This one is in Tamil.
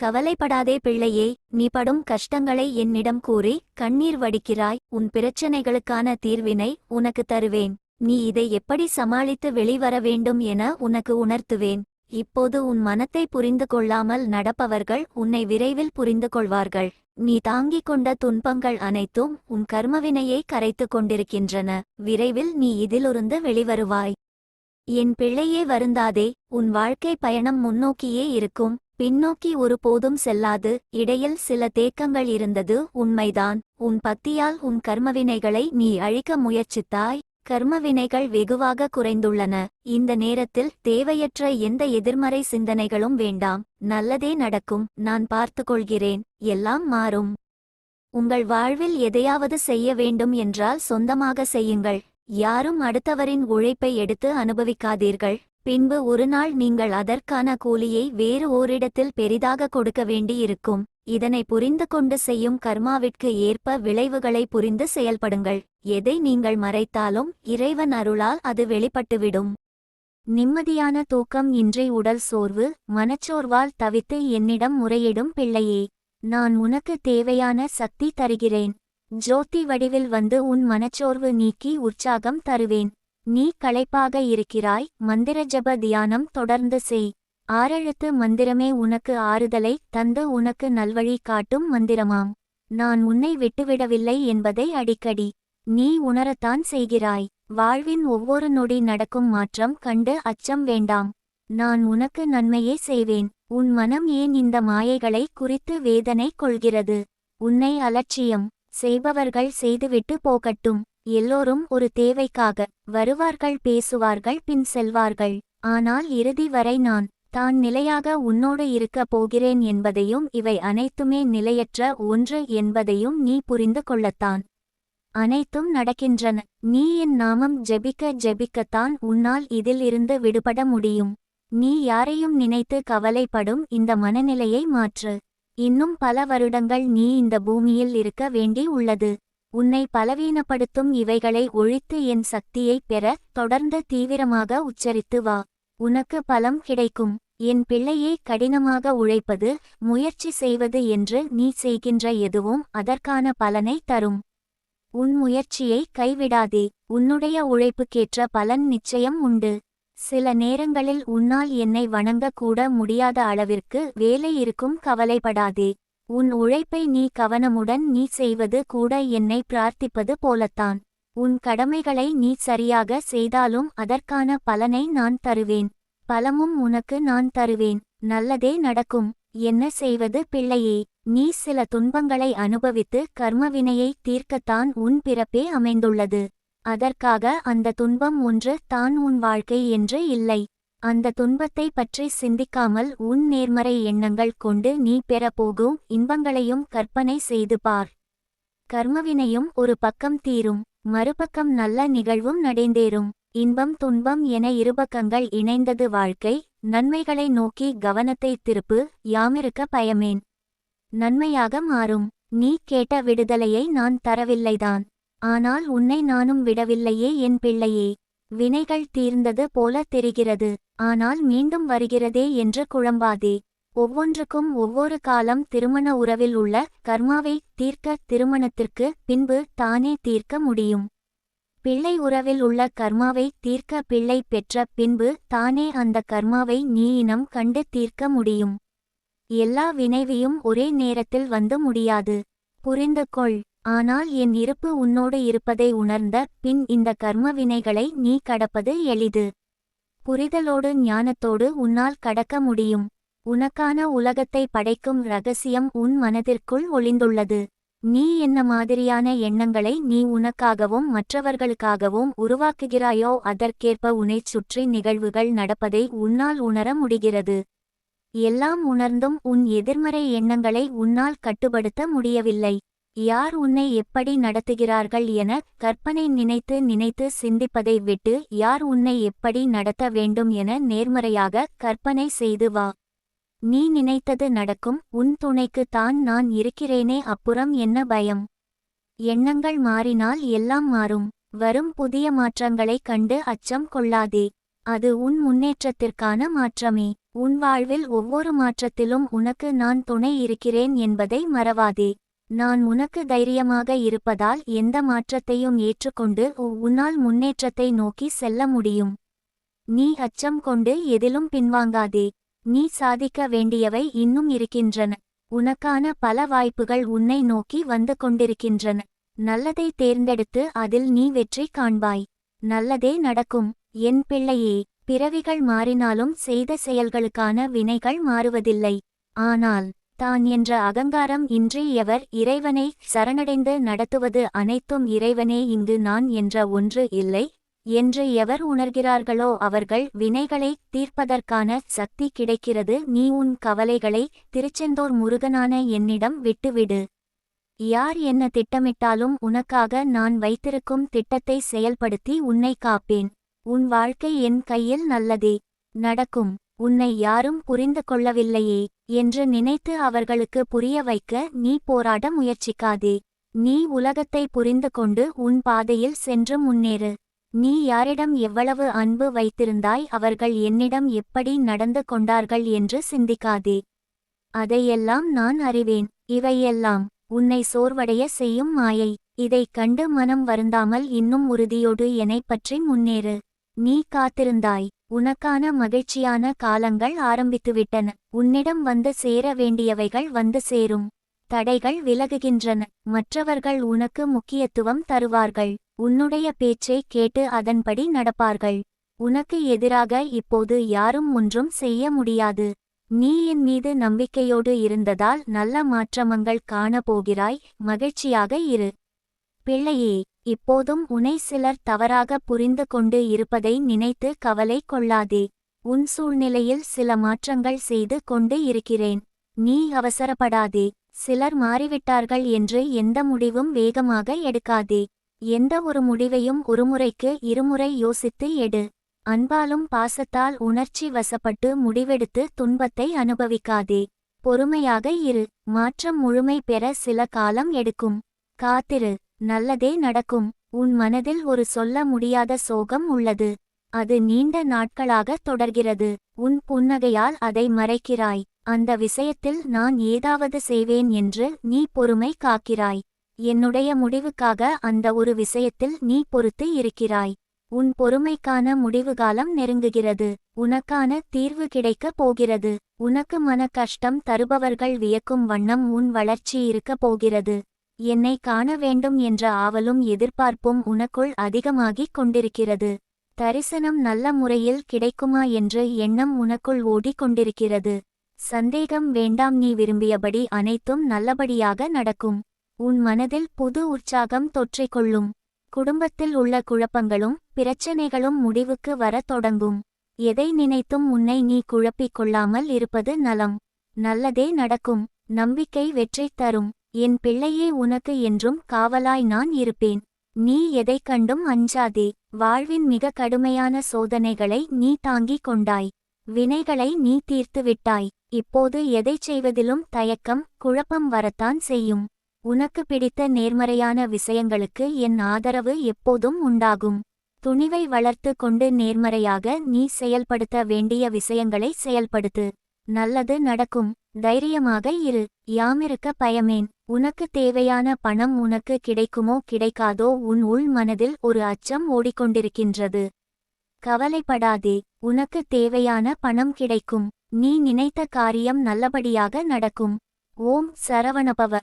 கவலைப்படாதே பிள்ளையே நீ படும் கஷ்டங்களை என்னிடம் கூறி கண்ணீர் வடிக்கிறாய். உன் பிரச்சனைகளுக்கான தீர்வினை உனக்கு தருவேன். நீ இதை எப்படி சமாளித்து வெளிவர வேண்டும் என உனக்கு உணர்த்துவேன். இப்போது உன் மனத்தை புரிந்து கொள்ளாமல் நடப்பவர்கள் உன்னை விரைவில் புரிந்து கொள்வார்கள். நீ தாங்கிக் கொண்ட துன்பங்கள் அனைத்தும் உன் கர்மவினையை கரைத்துக் கொண்டிருக்கின்றன. விரைவில் நீ இதிலிருந்து வெளிவருவாய். என் பிள்ளையே வருந்தாதே. உன் வாழ்க்கை பயணம் முன்னோக்கியே இருக்கும். பின்னோக்கி ஒருபோதும் செல்லாது இடையில் சில தேக்கங்கள் இருந்தது உண்மைதான். உன் பக்தியால் உன் கர்மவினைகளை நீ அழிக்க முயற்சித்தாய். கர்மவினைகள் வெகுவாக குறைந்துள்ளன. இந்த நேரத்தில் தேவையற்ற எந்த எதிர்மறை சிந்தனைகளும் வேண்டாம். நல்லதே நடக்கும். நான் பார்த்துக்கொள்கிறேன். எல்லாம் மாறும். உங்கள் வாழ்வில் எதையாவது செய்ய வேண்டும் என்றால் சொந்தமாக செய்யுங்கள். யாரும் அடுத்தவரின் உழைப்பை எடுத்து அனுபவிக்காதீர்கள். பின்பு ஒருநாள் நீங்கள் அதற்கான கூலியை வேறு ஓரிடத்தில் பெரிதாக கொடுக்க வேண்டியிருக்கும். இதனை புரிந்து கொண்டு செய்யும் கர்மாவிற்கு ஏற்ப விளைவுகளை புரிந்து செயல்படுங்கள். எதை நீங்கள் மறைத்தாலும் இறைவன் அருளால் அது வெளிப்பட்டுவிடும். நிம்மதியான தூக்கம் இன்றி உடல் சோர்வு மனச்சோர்வால் தவித்து என்னிடம் முறையிடும் பிள்ளையே நான் உனக்கு தேவையான சக்தி தருகிறேன். ஜோதி வடிவில் வந்து உன் மனச்சோர்வு நீக்கி உற்சாகம் தருவேன். நீ களைப்பாக இருக்கிறாய் மந்திர ஜப தியானம் தொடர்ந்து செய். ஆறெழுத்து மந்திரமே உனக்கு ஆறுதலை தந்து உனக்கு நல்வழி காட்டும் மந்திரமாம். நான் உன்னை விட்டுவிடவில்லை என்பதை அடிக்கடி. நீ உணரத்தான் செய்கிறாய். வாழ்வின் ஒவ்வொரு நொடி நடக்கும் மாற்றம் கண்டு அச்சம் வேண்டாம். நான் உனக்கு நன்மையே செய்வேன். உன் மனம் ஏன் இந்த மாயைகளை குறித்து வேதனை கொள்கிறது? உன்னை அலட்சியம் செய்பவர்கள் செய்துவிட்டு போகட்டும். எல்லோரும் ஒரு தேவைக்காக வருவார்கள் பேசுவார்கள் பின் செல்வார்கள். ஆனால் இறுதி வரை நான் தான் நிலையாக உன்னோடு இருக்கப் போகிறேன் என்பதையும் இவை அனைத்துமே நிலையற்ற ஒன்று என்பதையும் நீ புரிந்து கொள்ளத்தான். அனைத்தும் நடக்கின்றன. நீ என் நாமம் ஜெபிக்க ஜெபிக்கத்தான் உன்னால் இதில் இருந்து விடுபட முடியும். நீ யாரையும் நினைத்து கவலைப்படும் இந்த மனநிலையை மாற்று. இன்னும் பல வருடங்கள் நீ இந்த பூமியில் இருக்க வேண்டி உள்ளது. உன்னை பலவீனப்படுத்தும் இவைகளை ஒழித்து என் சக்தியைப் பெற தொடர்ந்து தீவிரமாக உச்சரித்து வா. உனக்கு பலம் கிடைக்கும். என் பிள்ளையை கடினமாக உழைப்பது முயற்சி செய்வது என்று நீ செய்கின்ற எதுவும் அதற்கான பலனை தரும். உன் முயற்சியை கைவிடாதே. உன்னுடைய உழைப்புக்கேற்ற பலன் நிச்சயம் உண்டு. சில நேரங்களில் உன்னால் என்னை வணங்கக்கூட முடியாத அளவிற்கு வேலை இருக்கும் கவலைப்படாதே. உன் உழைப்பை நீ கவனமுடன் நீ செய்வது கூட என்னை பிரார்த்திப்பது போலத்தான். உன் கடமைகளை நீ சரியாக செய்தாலும் அதற்கான பலனை நான் தருவேன். பலமும் உனக்கு நான் தருவேன். நல்லதே நடக்கும். என்ன செய்வது பிள்ளையே? நீ சில துன்பங்களை அனுபவித்து கர்மவினையை தீர்க்கத்தான் உன் பிறப்பே அமைந்துள்ளது. அதற்காக அந்த துன்பம் ஒன்று தான் உன் வாழ்க்கை என்று இல்லை. அந்த துன்பத்தை பற்றி சிந்திக்காமல் உன் நேர்மறை எண்ணங்கள் கொண்டு நீ பெறப்போகும் இன்பங்களையும் கற்பனை செய்து பார். கர்மவினையும் ஒரு பக்கம் தீரும் மறுபக்கம் நல்ல நிகழ்வும் நடைந்தேறும். இன்பம் துன்பம் என இருபக்கங்கள் இணைந்தது வாழ்க்கை நன்மைகளை நோக்கி கவனத்தை திருப்பு யாமிருக்க பயமேன். நன்மையாக மாறும் நீ கேட்ட விடுதலையை நான் தரவில்லைதான். ஆனால் உன்னை நானும் விடவில்லையே என் பிள்ளையே. வினைகள் தீர்ந்தது போல தெரிகிறது. ஆனால் மீண்டும் வருகிறதே என்று குழம்பாதே. ஒவ்வொன்றுக்கும் ஒவ்வொரு காலம் திருமண உறவில் உள்ள கர்மாவை தீர்க்க திருமணத்திற்கு பின்பு தானே தீர்க்க முடியும். பிள்ளை உறவில் உள்ள கர்மாவை தீர்க்க பிள்ளை பெற்ற பின்பு தானே அந்த கர்மாவை நீ இனம் கண்டு தீர்க்க முடியும். எல்லா வினைவையும் ஒரே நேரத்தில் வந்து முடியாது. புரிந்து கொள் ஆனால் என் இருப்பு உன்னோடு இருப்பதை உணர்ந்த பின் இந்த கர்ம வினைகளை நீ கடப்பது எளிது. புரிதலோடு ஞானத்தோடு உன்னால் கடக்க முடியும். உனக்கான உலகத்தை படைக்கும் ரகசியம் உன் மனதிற்குள் ஒளிந்துள்ளது. நீ என்ன மாதிரியான எண்ணங்களை நீ உனக்காகவும் மற்றவர்களுக்காகவும் உருவாக்குகிறாயோ அதற்கேற்ப உனைச் சுற்றி நிகழ்வுகள் நடப்பதை உன்னால் உணர முடிகிறது. எல்லாம் உணர்ந்தும் உன் எதிர்மறை எண்ணங்களை உன்னால் கட்டுப்படுத்த முடியவில்லை. யார் உன்னை எப்படி நடத்துகிறார்கள் என கற்பனை நினைத்து நினைத்து சிந்திப்பதை விட்டு யார் உன்னை எப்படி நடத்த வேண்டும் என நேர்மறையாக கற்பனை செய்து வா. நீ நினைத்தது நடக்கும் உன் துணைக்கு தான் நான் இருக்கிறேனே அப்புறம் என்ன பயம்? எண்ணங்கள் மாறினால் எல்லாம் மாறும். வரும் புதிய மாற்றங்களைக் கண்டு அச்சம் கொள்ளாதே. அது உன் முன்னேற்றத்திற்கான மாற்றமே. உன் வாழ்வில் ஒவ்வொரு மாற்றத்திலும் உனக்கு நான் துணை இருக்கிறேன் என்பதை மறவாதே. நான் உனக்கு தைரியமாக இருப்பதால் எந்த மாற்றத்தையும் ஏற்றுக்கொண்டு உ- உன்னால் முன்னேற்றத்தை நோக்கி செல்ல முடியும். நீ அச்சம் கொண்டு எதிலும் பின்வாங்காதே. நீ சாதிக்க வேண்டியவை இன்னும் இருக்கின்றன. உனக்கான பல வாய்ப்புகள் உன்னை நோக்கி வந்து கொண்டிருக்கின்றன. நல்லதை தேர்ந்தெடுத்து அதில் நீ வெற்றி காண்பாய். நல்லதே நடக்கும். என் பிள்ளையே பிறவிகள் மாறினாலும் செய்த செயல்களுக்கான வினைகள் மாறுவதில்லை. ஆனால் தான் என்ற அகங்காரம் இன்றி எவர் இறைவனை சரணடைந்து நடத்துவது அனைத்தும் இறைவனே இங்கு நான் என்ற ஒன்று இல்லை. என்று எவர் உணர்கிறார்களோ அவர்கள் வினைகளை தீர்ப்பதற்கான சக்தி கிடைக்கிறது. நீ உன் கவலைகளை திருச்செந்தூர் முருகனான என்னிடம் விட்டுவிடு. யார் என்ன திட்டமிட்டாலும் உனக்காக நான் வைத்திருக்கும் திட்டத்தை செயல்படுத்தி உன்னை காப்பேன். உன் வாழ்க்கை என் கையில் நல்லதே. நடக்கும். உன்னை யாரும் புரிந்து கொள்ளவில்லையே என்று நினைத்து அவர்களுக்கு புரிய வைக்க நீ போராட முயற்சிக்காதே. நீ உலகத்தை புரிந்து கொண்டு உன் பாதையில் சென்று முன்னேறு. நீ யாரிடம் எவ்வளவு அன்பு வைத்திருந்தாய் அவர்கள் என்னிடம் எப்படி நடந்து கொண்டார்கள் என்று சிந்திக்காதே. அதையெல்லாம் நான் அறிவேன். இவையெல்லாம் உன்னை சோர்வடைய செய்யும் மாயை. இதைக் கண்டு மனம் வருந்தாமல் இன்னும் உறுதியோடு என்னைப் பற்றி முன்னேறு. நீ காத்திருந்தாய். உனக்கான மகிழ்ச்சியான காலங்கள் ஆரம்பித்துவிட்டன. உன்னிடம் வந்து சேர வேண்டியவைகள் வந்து சேரும். தடைகள் விலகுகின்றன. மற்றவர்கள் உனக்கு முக்கியத்துவம் தருவார்கள். உன்னுடைய பேச்சை கேட்டு அதன்படி நடப்பார்கள். உனக்கு எதிராக இப்போது யாரும் ஒன்றும் செய்ய முடியாது. நீ என் மீது நம்பிக்கையோடு இருந்ததால் நல்ல மாற்றமங்கள் காணப்போகிறாய். மகிழ்ச்சியாக இரு. பிள்ளையே இப்போதும் உனை சிலர் தவறாக புரிந்து கொண்டு இருப்பதை நினைத்து கவலை கொள்ளாதே. உன் சூழ்நிலையில் சில மாற்றங்கள் செய்து கொண்டு இருக்கிறேன். நீ அவசரப்படாதே. சிலர் மாறிவிட்டார்கள் என்று எந்த முடிவும் வேகமாக எடுக்காதே. எந்த ஒரு முடிவையும் ஒருமுறைக்கு இருமுறை யோசித்து எடு. அன்பாலும் பாசத்தால் உணர்ச்சி வசப்பட்டு முடிவெடுத்து துன்பத்தை அனுபவிக்காதே. பொறுமையாக இரு. மாற்றம் முழுமை பெற சில காலம் எடுக்கும். காத்திரு. நல்லதே நடக்கும். உன் மனதில் ஒரு சொல்ல முடியாத சோகம் உள்ளது. அது நீண்ட நாட்களாக தொடர்கிறது. உன் புன்னகையால் அதை மறைக்கிறாய். அந்த விஷயத்தில் நான் ஏதாவது செய்வேன் என்று நீ பொறுமை காக்கிறாய். என்னுடைய முடிவுக்காக அந்த ஒரு விஷயத்தில் நீ பொறுத்து இருக்கிறாய். உன் பொறுமைக்கான முடிவுகாலம் நெருங்குகிறது. உனக்கான தீர்வு கிடைக்கப் போகிறது. உனக்கு மன கஷ்டம் தருபவர்கள் வியக்கும் வண்ணம் உன் வளர்ச்சி இருக்கப் போகிறது. என்னை காண வேண்டும் என்ற ஆவலும் எதிர்பார்ப்பும் உனக்குள் அதிகமாகிக் கொண்டிருக்கிறது. தரிசனம் நல்ல முறையில் கிடைக்குமா என்று எண்ணம் உனக்குள் ஓடிக் கொண்டிருக்கிறது சந்தேகம் வேண்டாம் நீ விரும்பியபடி அனைத்தும் நல்லபடியாக நடக்கும். உன் மனதில் புது உற்சாகம் தொற்றிக்கொள்ளும் குடும்பத்தில் உள்ள குழப்பங்களும் பிரச்சனைகளும் முடிவுக்கு வரத் தொடங்கும். எதை நினைத்தும் உன்னை நீ குழப்பிக் கொள்ளாமல் இருப்பது நலம். நல்லதே நடக்கும். நம்பிக்கை வெற்றி தரும். என் பிள்ளையே உனக்கு என்றும் காவலாய் நான் இருப்பேன். நீ எதைக் கண்டும் அஞ்சாதே. வாழ்வின் மிக கடுமையான சோதனைகளை நீ தாங்கிக் கொண்டாய். வினைகளை நீ தீர்த்து விட்டாய். இப்போது எதைச் செய்வதிலும் தயக்கம் குழப்பம் வரத்தான் செய்யும். உனக்கு பிடித்த நேர்மறையான விஷயங்களுக்கு என் ஆதரவு எப்போதும் உண்டாகும். துணிவை வளர்த்து கொண்டு நேர்மறையாக நீ செயல்படுத்த வேண்டிய விஷயங்களை செயல்படுத்து. நல்லது நடக்கும். தைரியமாக இரு யாமிருக்க பயமேன். உனக்கு தேவையான பணம் உனக்கு கிடைக்குமோ கிடைக்காதோ உன் உள் மனதில் ஒரு அச்சம் ஓடிக்கொண்டிருக்கின்றது. கவலைப்படாதே உனக்கு தேவையான பணம் கிடைக்கும். நீ நினைத்த காரியம் நல்லபடியாக நடக்கும். ஓம் சரவணபவ.